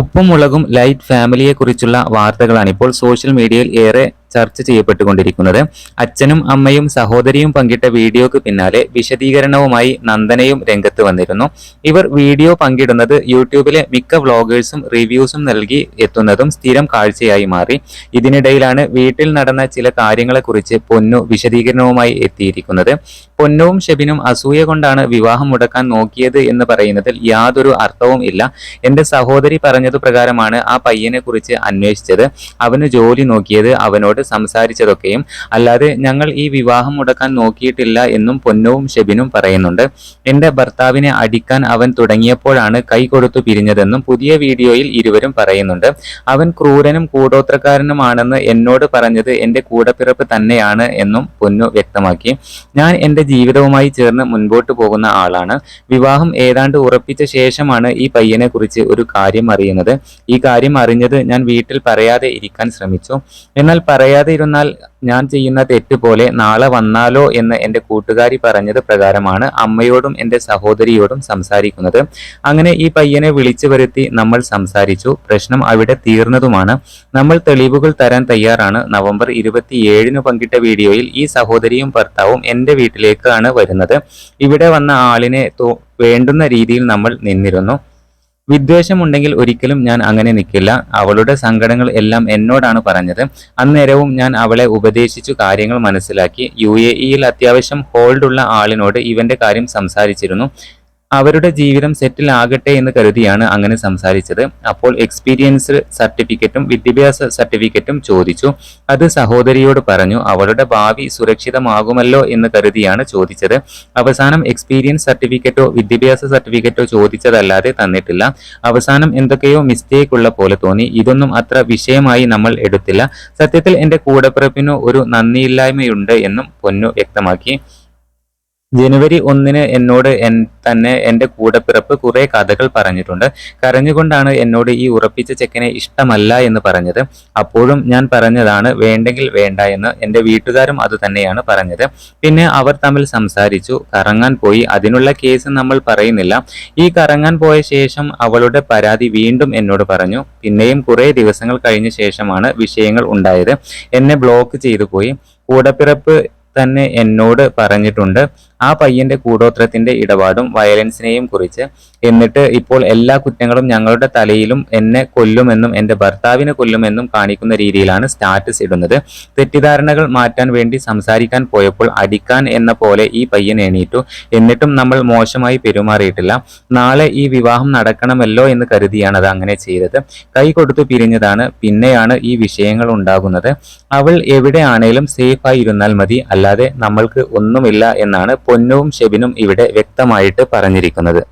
ഉപ്പും മുളകും ലൈറ്റ് ഫാമിലിയെക്കുറിച്ചുള്ള വാർത്തകളാണ്. ഇപ്പോൾ സോഷ്യൽ മീഡിയയിൽ ഏറെ ചർച്ച ചെയ്യപ്പെട്ടുകൊണ്ടിരിക്കുന്നത്. അച്ഛനും അമ്മയും സഹോദരിയും പങ്കിട്ട വീഡിയോക്ക് പിന്നാലെ വിശദീകരണവുമായി നന്ദനയും രംഗത്ത് വന്നിരുന്നു. ഇവർ വീഡിയോ പങ്കിടുന്നത് യൂട്യൂബിലെ മിക്ക വ്ളോഗേഴ്സും റിവ്യൂസും നൽകി എത്തുന്നതും സ്ഥിരം കാഴ്ചയായി മാറി. ഇതിനിടയിലാണ് വീട്ടിൽ നടന്ന ചില കാര്യങ്ങളെക്കുറിച്ച് പൊന്നു വിശദീകരണവുമായി എത്തിയിരിക്കുന്നത്. പൊന്നുവും ഷെബിനും അസൂയ കൊണ്ടാണ് വിവാഹം മുടക്കാൻ നോക്കിയത് എന്ന് പറയുന്നതിൽ യാതൊരു അർത്ഥവും ഇല്ല. എന്റെ സഹോദരി പറഞ്ഞതു പ്രകാരമാണ് ആ പയ്യനെ കുറിച്ച് അന്വേഷിച്ചത്. അവന് ജോലി നോക്കിയത് അവനോട് സംസാരിച്ചതൊക്കെയും അല്ലാതെ ഞങ്ങൾ ഈ വിവാഹം മുടക്കാൻ നോക്കിയിട്ടില്ല എന്നും പൊന്നവും ഷെബിനും പറയുന്നുണ്ട്. എന്റെ ഭർത്താവിനെ അടിക്കാൻ അവൻ തുടങ്ങിയപ്പോഴാണ് കൈ കൊടുത്തു പിരിഞ്ഞതെന്നും പുതിയ വീഡിയോയിൽ ഇരുവരും പറയുന്നുണ്ട്. അവൻ ക്രൂരനും കൂടോത്രക്കാരനുമാണെന്ന് എന്നോട് പറഞ്ഞത് എന്റെ കൂടപ്പിറപ്പ് തന്നെയാണ് എന്നും പൊന്നു വ്യക്തമാക്കി. ഞാൻ എന്റെ ജീവിതവുമായി ചേർന്ന് മുൻപോട്ട് പോകുന്ന ആളാണ്. വിവാഹം ഏതാണ്ട് ഉറപ്പിച്ച ശേഷമാണ് ഈ പയ്യനെ കുറിച്ച് ഒരു കാര്യം അറിയുന്നത്. ഈ കാര്യം അറിഞ്ഞത് ഞാൻ വീട്ടിൽ പറയാതെ ഇരിക്കാൻ ശ്രമിച്ചു. എന്നാൽ പറയാതെ ഇരുന്നാൽ ഞാൻ ചെയ്യുന്ന തെറ്റ് പോലെ നാളെ വന്നാലോ എന്ന് എന്റെ കൂട്ടുകാരി പറഞ്ഞത് പ്രകാരമാണ് അമ്മയോടും എന്റെ സഹോദരിയോടും സംസാരിക്കുന്നത്. അങ്ങനെ ഈ പയ്യനെ വിളിച്ചു വരുത്തി നമ്മൾ സംസാരിച്ചു. പ്രശ്നം അവിടെ തീർന്നതുമാണ്. നമ്മൾ തെളിവുകൾ തരാൻ തയ്യാറാണ്. നവംബർ ഇരുപത്തിയേഴിന് പങ്കിട്ട വീഡിയോയിൽ ഈ സഹോദരിയും ഭർത്താവും എന്റെ വീട്ടിലേക്കാണ് വരുന്നത്. ഇവിടെ വന്ന ആളിനെ വേണ്ടുന്ന രീതിയിൽ നമ്മൾ നിന്നിരുന്നു. വിദ്വേഷമുണ്ടെങ്കിൽ ഒരിക്കലും ഞാൻ അങ്ങനെ നിൽക്കില്ല. അവളുടെ സങ്കടങ്ങൾ എല്ലാം എന്നോടാണ് പറഞ്ഞത്. അന്നേരവും ഞാൻ അവളെ ഉപദേശിച്ചു കാര്യങ്ങൾ മനസ്സിലാക്കി. യു എ ഇയിൽ അത്യാവശ്യം ഹോൾഡുള്ള ആളിനോട് ഇവന്റെ കാര്യം സംസാരിച്ചിരുന്നു. അവരുടെ ജീവിതം സെറ്റിൽ ആകട്ടെ എന്ന് കരുതിയാണ് അങ്ങനെ സംസാരിച്ചത്. അപ്പോൾ എക്സ്പീരിയൻസ് സർട്ടിഫിക്കറ്റും വിദ്യാഭ്യാസ സർട്ടിഫിക്കറ്റും ചോദിച്ചു. അത് സഹോദരിയോട് പറഞ്ഞു അവളുടെ ഭാവി സുരക്ഷിതമാകുമല്ലോ എന്ന് കരുതിയാണ് ചോദിച്ചത്. അവസാനം എക്സ്പീരിയൻസ് സർട്ടിഫിക്കറ്റോ വിദ്യാഭ്യാസ സർട്ടിഫിക്കറ്റോ ചോദിച്ചതല്ലാതെ തന്നിട്ടില്ല. അവസാനം എന്തൊക്കെയോ മിസ്റ്റേക്ക് ഉള്ള പോലെ തോന്നി. ഇതൊന്നും അത്ര വിഷയമായി നമ്മൾ എടുത്തില്ല. സത്യത്തിൽ എന്റെ കൂടപ്പിറപ്പിനോ ഒരു നന്ദിയില്ലായ്മയുണ്ട് എന്നും പൊന്നു വ്യക്തമാക്കി. ജനുവരി ഒന്നിന് എന്നോട് എൻ തന്നെ എന്റെ കൂടെ പിറപ്പ് കുറേ കഥകൾ പറഞ്ഞിട്ടുണ്ട്. കരഞ്ഞുകൊണ്ടാണ് എന്നോട് ഈ ഉറപ്പിച്ച ചെക്കനെ ഇഷ്ടമല്ല എന്ന് പറഞ്ഞത്. അപ്പോഴും ഞാൻ പറഞ്ഞതാണ് വേണ്ടെങ്കിൽ വേണ്ട എന്ന് എന്റെ വീട്ടുകാരും അത് തന്നെയാണ് പറഞ്ഞത്. പിന്നെ അവർ തമ്മിൽ സംസാരിച്ചു. കറങ്ങാൻ പോയി. അതിനുള്ള കേസ് നമ്മൾ പറയുന്നില്ല. ഈ കറങ്ങാൻ പോയ ശേഷം അവളുടെ പരാതി വീണ്ടും എന്നോട് പറഞ്ഞു. പിന്നെയും കുറേ ദിവസങ്ങൾ കഴിഞ്ഞ ശേഷമാണ് വിഷയങ്ങൾ ഉണ്ടായത്. എന്നെ ബ്ലോക്ക് ചെയ്തു പോയി. കൂടപ്പിറപ്പ് തന്നെ എന്നോട് പറഞ്ഞിട്ടുണ്ട്. ആ പയ്യന്റെ കൂടോത്രത്തിന്റെ ഇടപാടും വയലൻസിനെയും കുറിച്ച് എന്നിട്ട് ഇപ്പോൾ എല്ലാ കുറ്റങ്ങളും ഞങ്ങളുടെ തലയിലും എന്നെ കൊല്ലുമെന്നും എന്റെ ഭർത്താവിനെ കൊല്ലുമെന്നും കാണിക്കുന്ന രീതിയിലാണ് സ്റ്റാറ്റസ് ഇടുന്നത്. തെറ്റിദ്ധാരണകൾ മാറ്റാൻ വേണ്ടി സംസാരിക്കാൻ പോയപ്പോൾ അടിക്കാൻ എന്ന പോലെ ഈ പയ്യൻ എണീറ്റു. എന്നിട്ടും നമ്മൾ മോശമായി പെരുമാറിയിട്ടില്ല. നാളെ ഈ വിവാഹം നടക്കണമല്ലോ എന്ന് കരുതിയാണ് അത് അങ്ങനെ ചെയ്തത്. കൈ കൊടുത്തു പിരിഞ്ഞതാണ്. പിന്നെയാണ് ഈ വിഷയങ്ങൾ ഉണ്ടാകുന്നത്. അവൾ എവിടെയാണേലും സേഫായി ഇരുന്നാൽ മതി. അല്ലാതെ നമ്മൾക്ക് ഒന്നുമില്ല എന്നാണ് പൊന്നവും ഷെബിനും ഇവിടെ വ്യക്തമായിട്ട് പറഞ്ഞിരിക്കുന്നത്.